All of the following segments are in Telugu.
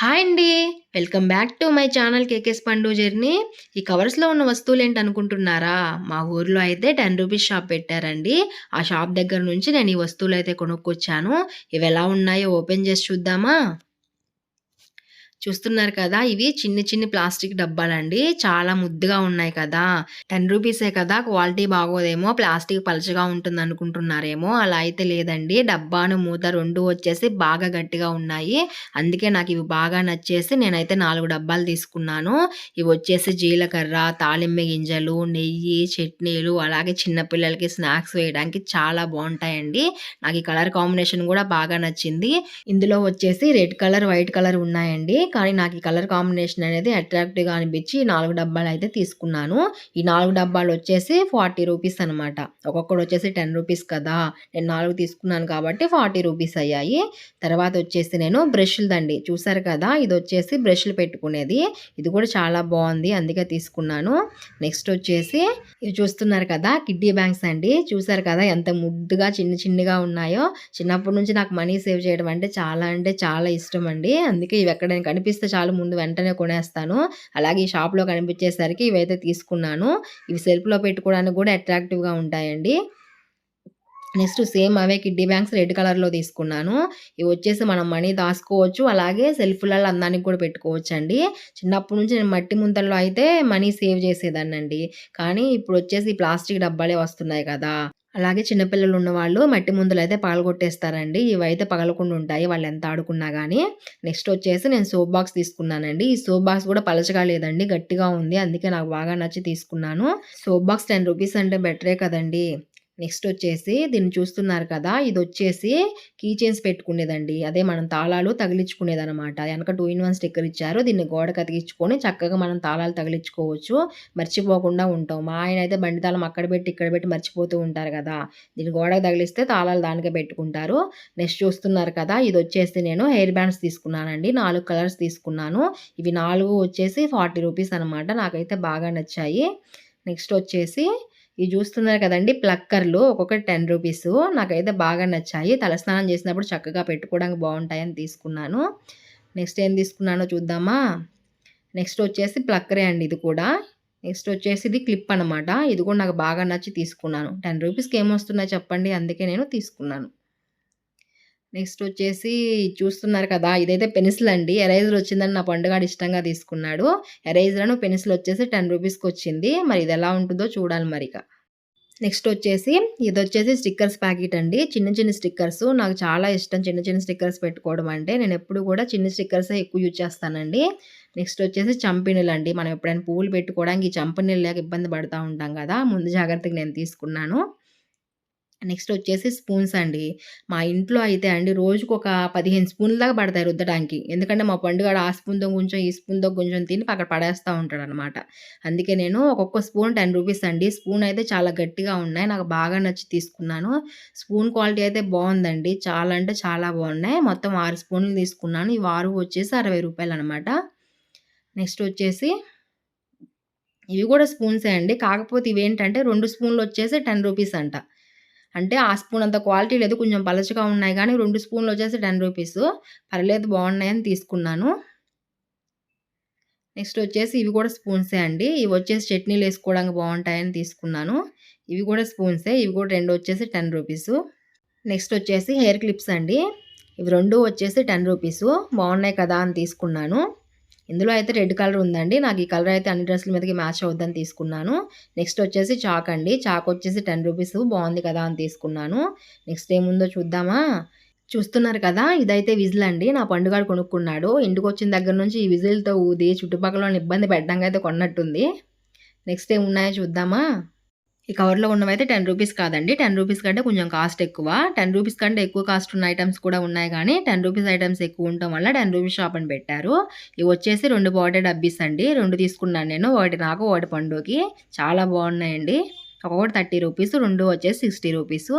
హాయ్ అండి. Welcome back to my channel KK's Pandu journey. ఈ కవర్స్లో ఉన్న వస్తువులు ఏంటనుకుంటున్నారా మా ఊర్లో అయితే టెన్ రూపీస్ షాప్ పెట్టారండి. ఆ షాప్ దగ్గర నుంచి నేను ఈ వస్తువులు అయితే కొనుక్కొచ్చాను. ఇవి ఎలా ఉన్నాయో ఓపెన్ చేసి చూద్దామా? చూస్తున్నారు కదా ఇవి చిన్ని చిన్ని ప్లాస్టిక్ డబ్బాలండి. చాలా ముద్దుగా ఉన్నాయి కదా. టెన్ రూపీసే కదా క్వాలిటీ బాగోదేమో ప్లాస్టిక్ పలచగా ఉంటుంది అనుకుంటున్నారేమో అలా అయితే లేదండి. డబ్బాను మూత రెండు వచ్చేసి బాగా గట్టిగా ఉన్నాయి. అందుకే నాకు ఇవి బాగా నచ్చేసి నేనైతే నాలుగు డబ్బాలు తీసుకున్నాను. ఇవి వచ్చేసి జీలకర్ర తాలింబె గింజలు నెయ్యి చట్నీలు అలాగే చిన్నపిల్లలకి స్నాక్స్ వేయడానికి చాలా బాగుంటాయండి. నాకు ఈ కలర్ కాంబినేషన్ కూడా బాగా నచ్చింది. ఇందులో వచ్చేసి రెడ్ కలర్ వైట్ కలర్ ఉన్నాయండి. కానీ నాకు ఈ కలర్ కాంబినేషన్ అనేది అట్రాక్టివ్గా అనిపించి నాలుగు డబ్బాలు అయితే తీసుకున్నాను. ఈ నాలుగు డబ్బాలు వచ్చేసి ఫార్టీ రూపీస్ అనమాట ఒక్కొక్కటి వచ్చేసి టెన్ రూపీస్ కదా. నేను నాలుగు తీసుకున్నాను కాబట్టి ఫార్టీ రూపీస్ అయ్యాయి. తర్వాత వచ్చేసి నేను బ్రష్లు దండి. చూసారు కదా ఇది వచ్చేసి బ్రష్లు పెట్టుకునేది. ఇది కూడా చాలా బాగుంది అందుకే తీసుకున్నాను. నెక్స్ట్ వచ్చేసి ఇవి చూస్తున్నారు కదా కిడ్డీ బ్యాంక్స్ అండి. చూసారు కదా ఎంత ముద్దుగా చిన్న చిన్నగా ఉన్నాయో. చిన్నప్పటి నుంచి నాకు మనీ సేవ్ చేయడం అంటే చాలా అంటే చాలా ఇష్టం అండి. అందుకే ఇవి ఎక్కడైనా కనిపిస్తే చాలు ముందు వెంటనే కొనేస్తాను. అలాగే ఈ షాప్లో కనిపించేసరికి ఇవైతే తీసుకున్నాను. ఇవి సెల్ఫ్లో పెట్టుకోవడానికి కూడా అట్రాక్టివ్గా ఉంటాయండి. నెక్స్ట్ సేమ్ అవే కిడ్డీ బ్యాంక్స్ రెడ్ కలర్లో తీసుకున్నాను. ఇవి వచ్చేసి మనం మనీ దాచుకోవచ్చు. అలాగే సెల్ఫ్లలో అందానికి కూడా పెట్టుకోవచ్చు అండి చిన్నప్పటి నుంచి నేను మట్టి ముంతల్లో అయితే మనీ సేవ్ చేసేదాన్ని అండి కానీ ఇప్పుడు వచ్చేసి ప్లాస్టిక్ డబ్బాలే వస్తున్నాయి కదా. అలాగే చిన్నపిల్లలు ఉన్నవాళ్ళు మట్టి ముందులు అయితే పగలగొట్టేస్తారండి ఇవైతే పగలకుండా ఉంటాయి. వాళ్ళు ఎంత ఆడుకున్నా కానీ నెక్స్ట్ వచ్చేసి నేను సోప్ బాక్స్ తీసుకున్నానండి. ఈ సోప్ బాక్స్ కూడా పలచగా లేదండి. గట్టిగా ఉంది. అందుకే నాకు బాగా నచ్చి తీసుకున్నాను. సోప్ బాక్స్ టెన్ రూపీస్ అంటే బెటరే కదండి. నెక్స్ట్ వచ్చేసి దీన్ని చూస్తున్నారు కదా ఇది వచ్చేసి కీ చైన్స్ పెట్టుకునేదండి. అదే మనం తాళాలు తగిలించుకునేది అనమాట వెనక టూ ఇన్ వన్ స్టిక్కర్ ఇచ్చారు. దీన్ని గోడ కతికించుకొని చక్కగా మనం తాళాలు తగిలించుకోవచ్చు. మర్చిపోకుండా ఉంటాం. మా ఆయన అయితే బండి తాళం అక్కడ పెట్టి ఇక్కడ పెట్టి మర్చిపోతూ ఉంటారు కదా. దీన్ని గోడకు తగిలిస్తే తాళాలు దానికే పెట్టుకుంటారు. నెక్స్ట్ చూస్తున్నారు కదా ఇది వచ్చేసి నేను హెయిర్ బ్యాండ్స్ తీసుకున్నానండి. నాలుగు కలర్స్ తీసుకున్నాను. ఇవి నాలుగు వచ్చేసి ఫార్టీ రూపీస్ అనమాట నాకైతే బాగా నచ్చాయి. నెక్స్ట్ వచ్చేసి ఇవి చూస్తున్నారు కదండి ప్లక్కర్లు ఒక్కొక్కటి టెన్ రూపీస్. నాకైతే బాగా నచ్చాయి. తలస్నానం చేసినప్పుడు చక్కగా పెట్టుకోవడానికి బాగుంటాయని తీసుకున్నాను. నెక్స్ట్ ఏం తీసుకున్నానో చూద్దామా? నెక్స్ట్ వచ్చేసి ప్లక్కరే అండి ఇది కూడా. నెక్స్ట్ వచ్చేసి ఇది క్లిప్ అనమాట ఇది కూడా నాకు బాగా నచ్చి తీసుకున్నాను. టెన్ రూపీస్కి ఏమొస్తున్నాయి చెప్పండి? అందుకే నేను తీసుకున్నాను. నెక్స్ట్ వచ్చేసి చూస్తున్నారు కదా ఇదైతే పెన్సిల్ అండి. ఎరైజర్ వచ్చిందని నా పండుగాడు ఇష్టంగా తీసుకున్నాడు. ఎరైజర్ను పెన్సిల్ వచ్చేసి టెన్ రూపీస్కి వచ్చింది మరి ఇది ఎలా ఉంటుందో చూడాలి మరిక. నెక్స్ట్ వచ్చేసి ఇది వచ్చేసి స్టిక్కర్స్ ప్యాకెట్ అండి. చిన్న చిన్న స్టిక్కర్స్. నాకు చాలా ఇష్టం చిన్న చిన్న స్టిక్కర్స్ పెట్టుకోవడం అంటే. నేను ఎప్పుడు కూడా చిన్న స్టిక్కర్సే ఎక్కువ యూజ్ చేస్తానండి. నెక్స్ట్ వచ్చేసి చంపినీళ్ళు అండి. మనం ఎప్పుడైనా పువ్వులు పెట్టుకోవడానికి చంపినీళ్ళు లేక ఇబ్బంది పడుతూ ఉంటాం కదా ముందు జాగ్రత్తగా నేను తీసుకున్నాను. నెక్స్ట్ వచ్చేసి స్పూన్స్ అండి. మా ఇంట్లో అయితే అండి రోజుకు ఒక పదిహేను స్పూన్ల దాకా పడతాయి రుద్దడానికి. ఎందుకంటే మా పండుగ ఆ స్పూన్తో కొంచెం ఈ స్పూన్తో కొంచెం తిని అక్కడ పడేస్తూ ఉంటాడు అనమాట అందుకే నేను ఒక్కొక్క స్పూన్ టెన్ రూపీస్ అండి. స్పూన్ అయితే చాలా గట్టిగా ఉన్నాయి. నాకు బాగా నచ్చి తీసుకున్నాను. స్పూన్ క్వాలిటీ అయితే బాగుందండి చాలా అంటే చాలా బాగున్నాయి మొత్తం ఆరు స్పూన్లు తీసుకున్నాను. ఈ వారు వచ్చేసి అరవై రూపాయలు అనమాట నెక్స్ట్ వచ్చేసి ఇవి కూడా స్పూన్సే అండి. కాకపోతే ఇవేంటంటే రెండు స్పూన్లు వచ్చేసి టెన్ రూపీస్ అంట. అంటే ఆ స్పూన్ అంత క్వాలిటీ లేదు కొంచెం పలచగా ఉన్నాయి కానీ రెండు స్పూన్లు వచ్చేసి టెన్ రూపీస్. పర్లేదు బాగున్నాయని తీసుకున్నాను. నెక్స్ట్ వచ్చేసి ఇవి కూడా స్పూన్సే అండి. ఇవి వచ్చేసి చట్నీలు వేసుకోవడానికి బాగుంటాయని తీసుకున్నాను. ఇవి కూడా స్పూన్సే ఇవి కూడా రెండు వచ్చేసి టెన్ రూపీస్. నెక్స్ట్ వచ్చేసి హెయిర్ క్లిప్స్ అండి. ఇవి రెండు వచ్చేసి టెన్ రూపీసు. బాగున్నాయి కదా అని తీసుకున్నాను. ఇందులో అయితే రెడ్ కలర్ ఉందండి. నాకు ఈ కలర్ అయితే అన్ని డ్రెస్సుల మీదకి మ్యాచ్ అవుద్దని తీసుకున్నాను. నెక్స్ట్ వచ్చేసి చాక్ అండి. చాక్ వచ్చేసి టెన్ రూపీస్ బాగుంది కదా అని తీసుకున్నాను. నెక్స్ట్ ఏముందో చూద్దామా? చూస్తున్నారు కదా ఇదైతే విజిల్ అండి. నా పండుగాడు కొనుక్కున్నాడు. ఇంటికి వచ్చిన దగ్గర నుంచి ఈ విజిల్తో ఊది చుట్టుపక్కల ఇబ్బంది పెట్టడానికి అయితే కొన్నట్టుంది. నెక్స్ట్ ఏమున్నాయో చూద్దామా? ఈ కవర్లో ఉన్నవైతే టెన్ రూపీస్ కాదండి. టెన్ రూపీస్ కంటే కొంచెం కాస్ట్ ఎక్కువ. టెన్ రూపీస్ కంటే ఎక్కువ కాస్ట్ ఉన్న ఐటమ్స్ కూడా ఉన్నాయి కానీ టెన్ రూపీస్ ఐటమ్స్ ఎక్కువ ఉండటం వల్ల టెన్ రూపీస్ షాప్ అని పెట్టారు. ఇవి వచ్చేసి రెండు బాటే డబ్బీస్ అండి. రెండు తీసుకున్నాను నేను. ఒకటి నాకు ఒకటి పండుకి. చాలా బాగున్నాయండి. ఒకటి థర్టీ రూపీస్ రెండు వచ్చేసి సిక్స్టీ రూపీస్.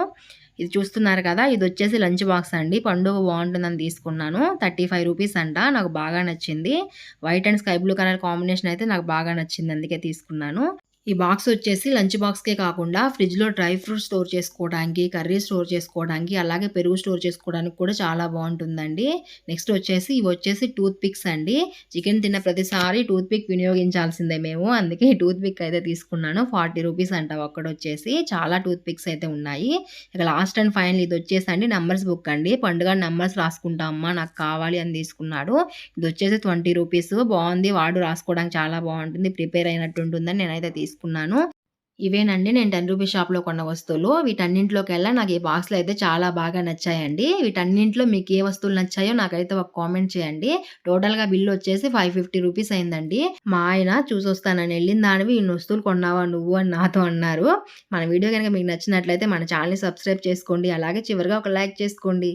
ఇది చూస్తున్నారు కదా ఇది వచ్చేసి లంచ్ బాక్స్ అండి. పండుగ బాగుంటుందని తీసుకున్నాను. థర్టీ ఫైవ్ రూపీస్ అంట. నాకు బాగా నచ్చింది. White and sky blue colour combination అయితే నాకు బాగా నచ్చింది. అందుకే తీసుకున్నాను. ఈ బాక్స్ వచ్చేసి లంచ్ బాక్స్‌కే కాకుండా ఫ్రిడ్జ్‌లో డ్రై ఫ్రూట్స్ స్టోర్ చేసుకోవడానికి, కర్రీ స్టోర్ చేసుకోవడానికి, అలాగే పెరుగు స్టోర్ చేసుకోవడానికి కూడా చాలా బాగుంటుందండి నెక్స్ట్ వచ్చేసి ఇవొచ్చేసి టూత్ పిక్స్ అండి. చికెన్ తిన్న ప్రతిసారి టూత్ పిక్ వినియోగించాల్సిందే మేము. అందుకే టూత్ పిక్ అయితే తీసుకున్నాను. 40 రూపీస్ అంట ఒక్కటొచ్చేసి. చాలా టూత్ పిక్స్ అయితే ఉన్నాయి. ఇక లాస్ట్ అండ్ ఫైనల్ ఇది వచ్చేసి అండి నెంబర్స్ బుక్ అండి. పండుగ నెంబర్స్ రాసుకుంటాం అమ్మ నాకు కావాలి అని తీసుకున్నాడు. ఇది వచ్చేసి ట్వంటీ రూపీస్ బాగుంది వాడు రాసుకోవడానికి చాలా బాగుంటుంది ప్రిపేర్ అయినట్టు ఉంటుందని నేనైతే తీసుకున్నాను. ఇవేనండి నేను 10 రూపీస్ షాప్‌లో కొన్న వస్తువులు. వీటన్నింటిలోకెల్లా నాకు ఈ బాక్స్‌లు అయితే చాలా బాగా నచ్చాయండి. వీటన్నింటిలో మీకు ఏ వస్తువులు నచ్చాయో నాకైతే ఒక కామెంట్ చేయండి. టోటల్‌గా బిల్ వచ్చేసి 550 రూపీస్ అయిందండి. మా ఆయన చూసొస్తానని వెళ్ళిన దానివి ఇన్ని వస్తువులు కొన్నావా నువ్వు అని నాతో అన్నారు. మన వీడియో కనుక మీకు నచ్చినట్లయితే మన ఛానల్ని సబ్స్క్రైబ్ చేసుకోండి. అలాగే చివరిగా ఒక లైక్ చేసుకోండి.